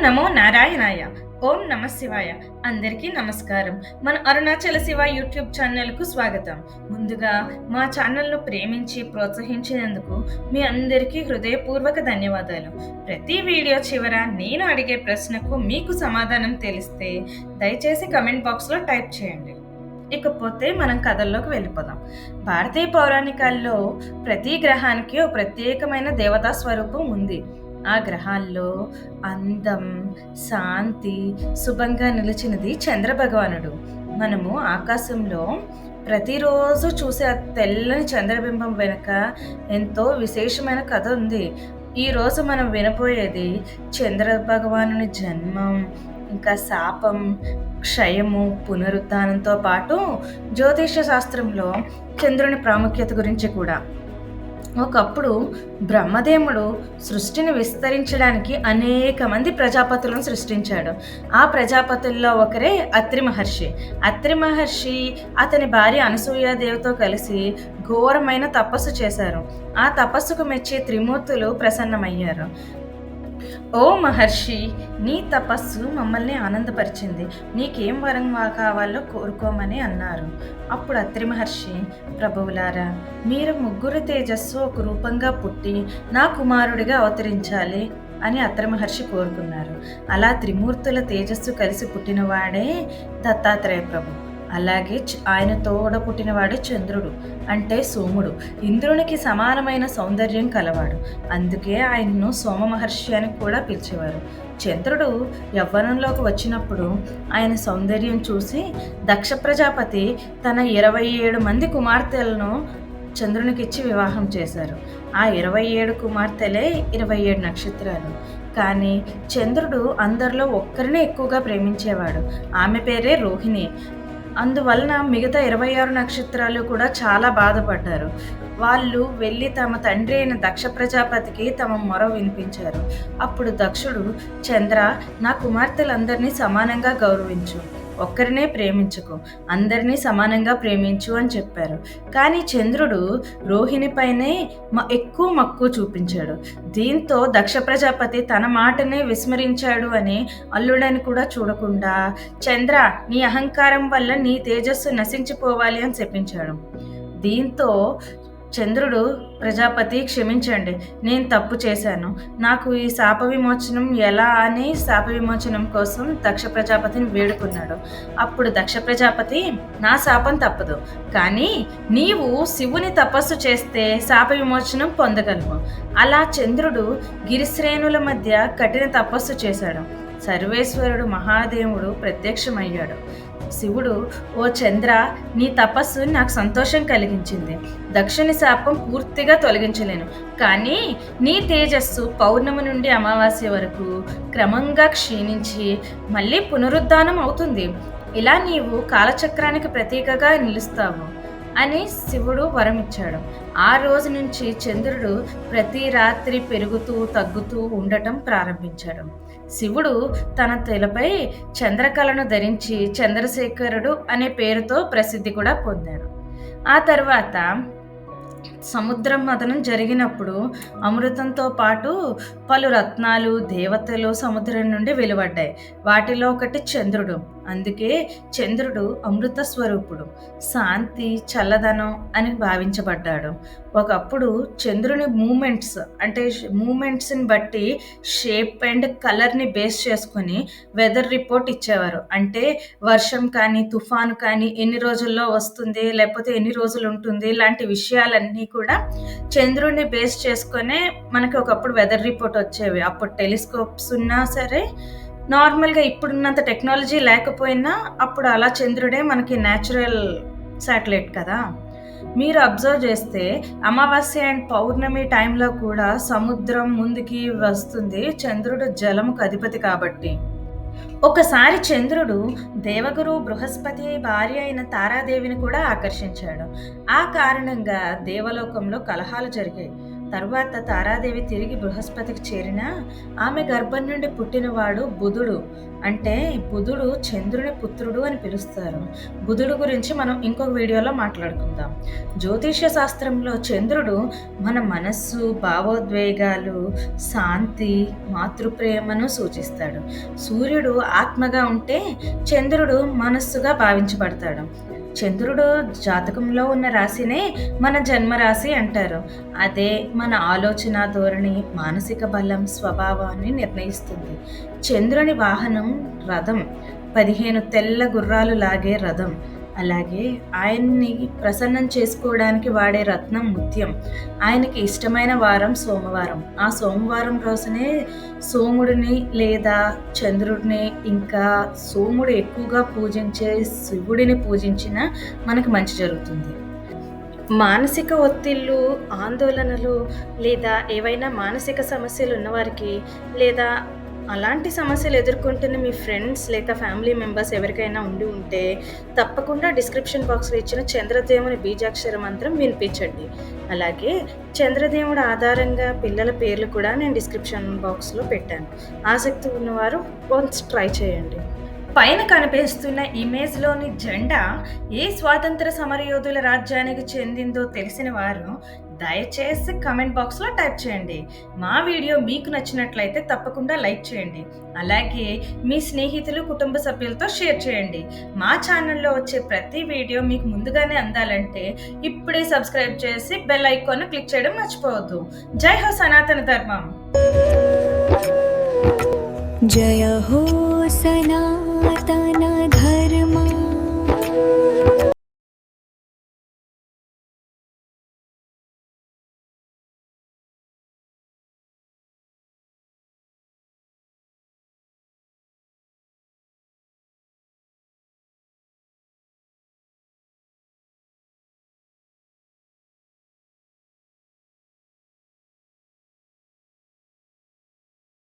నమో నారాయణాయ. ఓం నమ శివాయ. అందరికీ నమస్కారం. మన అరుణాచల శివ యూట్యూబ్ ఛానల్కు స్వాగతం. ముందుగా మా ఛానల్ను ప్రేమించి ప్రోత్సహించినందుకు మీ అందరికీ హృదయపూర్వక ధన్యవాదాలు. ప్రతి వీడియో చివర నేను అడిగే ప్రశ్నకు మీకు సమాధానం తెలిస్తే దయచేసి కమెంట్ బాక్స్లో టైప్ చేయండి. ఇకపోతే మనం కథల్లోకి వెళ్ళిపోదాం. భారతీయ పౌరాణికాల్లో ప్రతి గ్రహానికి ఓ ప్రత్యేకమైన దేవతా స్వరూపం ఉంది. ఆ గ్రహాల్లో అందం శాంతి శుభంగా నిలిచినది చంద్రభగవానుడు. మనము ఆకాశంలో ప్రతిరోజు చూసే ఆ తెల్లని చంద్రబింబం వెనుక ఎంతో విశేషమైన కథ ఉంది. ఈరోజు మనం వినపోయేది చంద్రభగవానుని జన్మం ఇంకా శాపం క్షయము పునరుద్ధానంతో పాటు జ్యోతిష శాస్త్రంలో చంద్రుని ప్రాముఖ్యత గురించి కూడా. ఒకప్పుడు బ్రహ్మదేవుడు సృష్టిని విస్తరించడానికి అనేక మంది ప్రజాపతులను సృష్టించాడు. ఆ ప్రజాపతుల్లో ఒకరే అత్రి మహర్షి. అత్రి మహర్షి అతని భార్య అనసూయాదేవితో కలిసి ఘోరమైన తపస్సు చేశారు. ఆ తపస్సుకు మెచ్చి త్రిమూర్తులు ప్రసన్నమయ్యారు. ఓ మహర్షి నీ తపస్సు మమ్మల్ని ఆనందపరిచింది. నీకేం వరం కావాలో కోరుకోమని అన్నారు. అప్పుడు అత్రి మహర్షి ప్రభువులారా మీరు ముగ్గురు తేజస్సు ఒక రూపంగా పుట్టి నా కుమారుడిగా అవతరించాలి అని అత్రి మహర్షి కోరుకున్నారు. అలా త్రిమూర్తుల తేజస్సు కలిసి పుట్టినవాడే దత్తాత్రేయ ప్రభు. అలాగే ఆయన తోడ పుట్టినవాడే చంద్రుడు అంటే సోముడు. ఇంద్రునికి సమానమైన సౌందర్యం కలవాడు. అందుకే ఆయన్ను సోమ మహర్షి అని కూడా పిలిచేవారు. చంద్రుడు యవ్వనంలోకి వచ్చినప్పుడు ఆయన సౌందర్యం చూసి దక్ష ప్రజాపతి తన ఇరవై ఏడు మంది కుమార్తెలను చంద్రునికిచ్చి వివాహం చేశారు. ఆ ఇరవై ఏడు కుమార్తెలే ఇరవై ఏడు నక్షత్రాలు. కానీ చంద్రుడు అందరిలో ఒక్కరినే ఎక్కువగా ప్రేమించేవాడు. ఆమె పేరే రోహిణి. అందువలన మిగతా ఇరవై ఆరు నక్షత్రాలు కూడా చాలా బాధపడ్డారు. వాళ్ళు వెళ్ళి తమ తండ్రి అయిన దక్ష ప్రజాపతికి తమ మొర వినిపించారు. అప్పుడు దక్షుడు చంద్ర నా కుమార్తెలందరినీ సమానంగా గౌరవించు. ఒక్కరినే ప్రేమించుకో అందరినీ సమానంగా ప్రేమించు అని చెప్పారు. కానీ చంద్రుడు రోహిణిపైనే మ ఎక్కువ మక్కువ చూపించాడు. దీంతో దక్ష ప్రజాపతి తన మాటనే విస్మరించాడు అని అల్లుడని కూడా చూడకుండా చంద్ర నీ అహంకారం వల్ల నీ తేజస్సు నశించిపోవాలి అని చెప్పించాడు దీంతో చంద్రుడు ప్రజాపతి క్షమించండి నేను తప్పు చేశాను. నాకు ఈ శాప విమోచనం ఎలా అని శాప విమోచనం కోసం దక్ష ప్రజాపతిని వేడుకున్నాడు. అప్పుడు దక్ష ప్రజాపతి నా శాపం తప్పదు కానీ నీవు శివుని తపస్సు చేస్తే శాప విమోచనం పొందగలవు అలా చంద్రుడు గిరిశ్రేణుల మధ్య కఠిన తపస్సు చేశాడు. సర్వేశ్వరుడు మహాదేవుడు ప్రత్యక్షమయ్యాడు. శివుడు ఓ చంద్ర నీ తపస్సు నాకు సంతోషం కలిగించింది. దక్షిణ శాపం పూర్తిగా తొలగించలేను. కానీ నీ తేజస్సు పౌర్ణమి నుండి అమావాస్య వరకు క్రమంగా క్షీణించి మళ్ళీ పునరుద్ధానం అవుతుంది. ఇలా నీవు కాలచక్రానికి ప్రతీకగా నిలుస్తావు. అని శివుడు వరమిచ్చాడు. ఆ రోజు నుంచి చంద్రుడు ప్రతి రాత్రి పెరుగుతూ తగ్గుతూ ఉండటం ప్రారంభించాడు. శివుడు తన తెలపై చంద్రకళను ధరించి చంద్రశేఖరుడు అనే పేరుతో ప్రసిద్ధి కూడా పొందాడు. ఆ తర్వాత సముద్రం మదనం జరిగినప్పుడు అమృతంతో పాటు పలు రత్నాలు దేవతలు సముద్రం నుండి వెలువడ్డాయి. వాటిలో ఒకటి చంద్రుడు. అందుకే చంద్రుడు అమృత స్వరూపుడు. శాంతి చల్లదనం అని భావించబడ్డాడు. ఒకప్పుడు చంద్రుని మూమెంట్స్ అంటే మూమెంట్స్ని బట్టి షేప్ అండ్ కలర్ని బేస్ చేసుకొని వెదర్ రిపోర్ట్ ఇచ్చేవారు. అంటే వర్షం కానీ తుఫాను కానీ ఎన్ని రోజుల్లో వస్తుంది లేకపోతే ఎన్ని రోజులు ఉంటుంది ఇలాంటి విషయాలన్నీ కూడా చంద్రుడిని బేస్ చేసుకునే మనకి ఒకప్పుడు వెదర్ రిపోర్ట్ వచ్చేవి. అప్పుడు టెలిస్కోప్స్ ఉన్నా సరే నార్మల్గా ఇప్పుడున్నంత టెక్నాలజీ లేకపోయినా అప్పుడు అలా చంద్రుడే మనకి న్యాచురల్ శాటిలైట్ కదా. మీరు అబ్జర్వ్ చేస్తే అమావాస్య అండ్ పౌర్ణమి టైంలో కూడా సముద్రం ముందుకి వస్తుంది చంద్రుడు జలముకు అధిపతి కాబట్టి. ఒకసారి చంద్రుడు దేవగురు బృహస్పతి భార్య అయిన తారాదేవిని కూడా ఆకర్షించాడు. ఆ కారణంగా దేవలోకంలో కలహాలు జరిగాయి. తర్వాత తారాదేవి తిరిగి బృహస్పతికి చేరిన ఆమె గర్భం నుండి పుట్టినవాడు బుధుడు. అంటే బుధుడు చంద్రుని పుత్రుడు అని పిలుస్తారు. బుధుడు గురించి మనం ఇంకొక వీడియోలో మాట్లాడుకుందాం. జ్యోతిష్య శాస్త్రంలో చంద్రుడు మన మనస్సు భావోద్వేగాలు శాంతి మాతృప్రేమను సూచిస్తాడు. సూర్యుడు ఆత్మగా ఉంటే చంద్రుడు మనస్సుగా భావించబడతాడు. చంద్రుడు జాతకంలో ఉన్న రాశినే మన జన్మరాశి అంటారు. అదే మన ఆలోచన ధోరణి మానసిక బలం స్వభావాన్ని నిర్ణయిస్తుంది. చంద్రుని వాహనం రథం. పదిహేను తెల్ల గుర్రాలు లాగే రథం. అలాగే ఆయన్ని ప్రసన్నం చేసుకోవడానికి వాడే రత్నం ముత్యం. ఆయనకి ఇష్టమైన వారం సోమవారం. ఆ సోమవారం రోజునే సోముడిని లేదా చంద్రుడిని ఇంకా సోముడు ఎక్కువగా పూజించే శివుడిని పూజించిన మనకు మంచి జరుగుతుంది. మానసిక ఒత్తిళ్ళు ఆందోళనలు లేదా ఏవైనా మానసిక సమస్యలు ఉన్నవారికి లేదా అలాంటి సమస్యలు ఎదుర్కొంటున్న మీ ఫ్రెండ్స్ లేక ఫ్యామిలీ మెంబర్స్ ఎవరికైనా ఉండి ఉంటే తప్పకుండా డిస్క్రిప్షన్ బాక్స్లో ఇచ్చిన చంద్రదేవుని బీజాక్షర మంత్రం వినిపించండి. అలాగే చంద్రదేవుడు ఆధారంగా పిల్లల పేర్లు కూడా నేను డిస్క్రిప్షన్ బాక్స్లో పెట్టాను. ఆసక్తి ఉన్నవారు వన్స్ ట్రై చేయండి. పైన కనిపిస్తున్న ఇమేజ్లోని జెండా ఏ స్వాతంత్ర సమరయోధుల రాజ్యానికి చెందిందో తెలిసిన వారు దయచేసి కమెంట్ బాక్స్లో టైప్ చేయండి. మా వీడియో మీకు నచ్చినట్లయితే తప్పకుండా లైక్ చేయండి. అలాగే మీ స్నేహితులు కుటుంబ సభ్యులతో షేర్ చేయండి. మా ఛానల్లో వచ్చే ప్రతి వీడియో మీకు ముందుగానే అందాలంటే ఇప్పుడే సబ్స్క్రైబ్ చేసి బెల్ ఐకాన్ క్లిక్ చేయడం మర్చిపోవద్దు. జై హో సనాతన ధర్మం. जय हो सनातन